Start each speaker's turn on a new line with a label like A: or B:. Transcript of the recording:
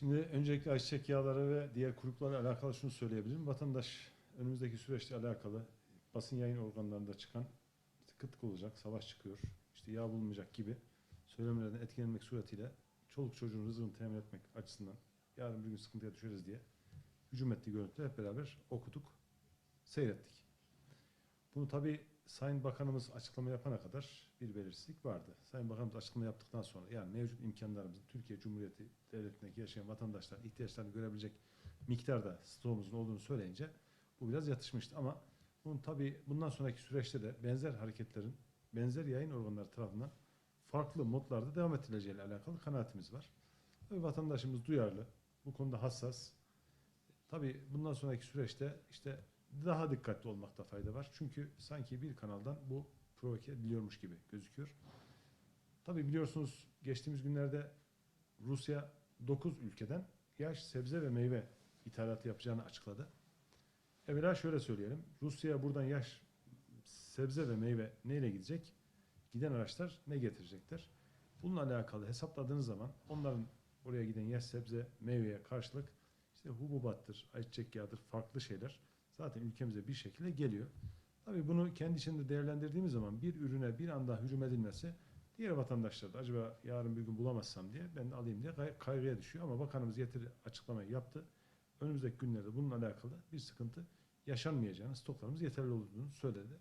A: Şimdi öncelikle ayçiçek yağları ve diğer kuruluklarla alakalı şunu söyleyebilirim. Vatandaş önümüzdeki süreçle alakalı basın yayın organlarında çıkan işte kıtlık olacak, savaş çıkıyor, işte yağ bulunmayacak gibi söylemelerden etkilenmek suretiyle çoluk çocuğun rızkını temin etmek açısından yarın bir gün sıkıntıya düşeriz diye hücum ettiği görüntüleri hep beraber okuduk, seyrettik. Bunu tabi Sayın Bakanımız açıklama yapana kadar bir belirsizlik vardı. Sayın Bakanımız açıklama yaptıktan sonra yani mevcut imkanlarımızın Türkiye Cumhuriyeti Devleti'ndeki yaşayan vatandaşların ihtiyaçlarını görebilecek miktarda stoğumuzun olduğunu söyleyince bu biraz yatışmıştı ama bunun tabi bundan sonraki süreçte de benzer hareketlerin benzer yayın organları tarafından farklı modlarda devam ettirileceğiyle alakalı kanaatimiz var. Tabii vatandaşımız duyarlı, bu konuda hassas. Tabii bundan sonraki süreçte işte daha dikkatli olmakta fayda var. Çünkü sanki bir kanaldan bu provoke ediliyormuş gibi gözüküyor. Tabii biliyorsunuz geçtiğimiz günlerde Rusya 9 ülkeden yaş sebze ve meyve ithalatı yapacağını açıkladı. Evvela şöyle söyleyelim. Rusya buradan yaş sebze ve meyve neyle gidecek? Giden araçlar ne getirecekler? Bununla alakalı hesapladığınız zaman onların oraya giden yaş sebze meyveye karşılık işte hububattır, ayçiçek yağıdır, farklı şeyler zaten ülkemize bir şekilde geliyor. Tabii bunu kendi içinde değerlendirdiğimiz zaman bir ürüne bir anda hücum edilmesi diğer vatandaşlar da acaba yarın bir gün bulamazsam diye ben de alayım diye kay- kaygıya düşüyor. Ama bakanımız yeteri açıklamayı yaptı. Önümüzdeki günlerde bununla alakalı bir sıkıntı yaşanmayacağını, stoklarımız yeterli olduğunu söyledi.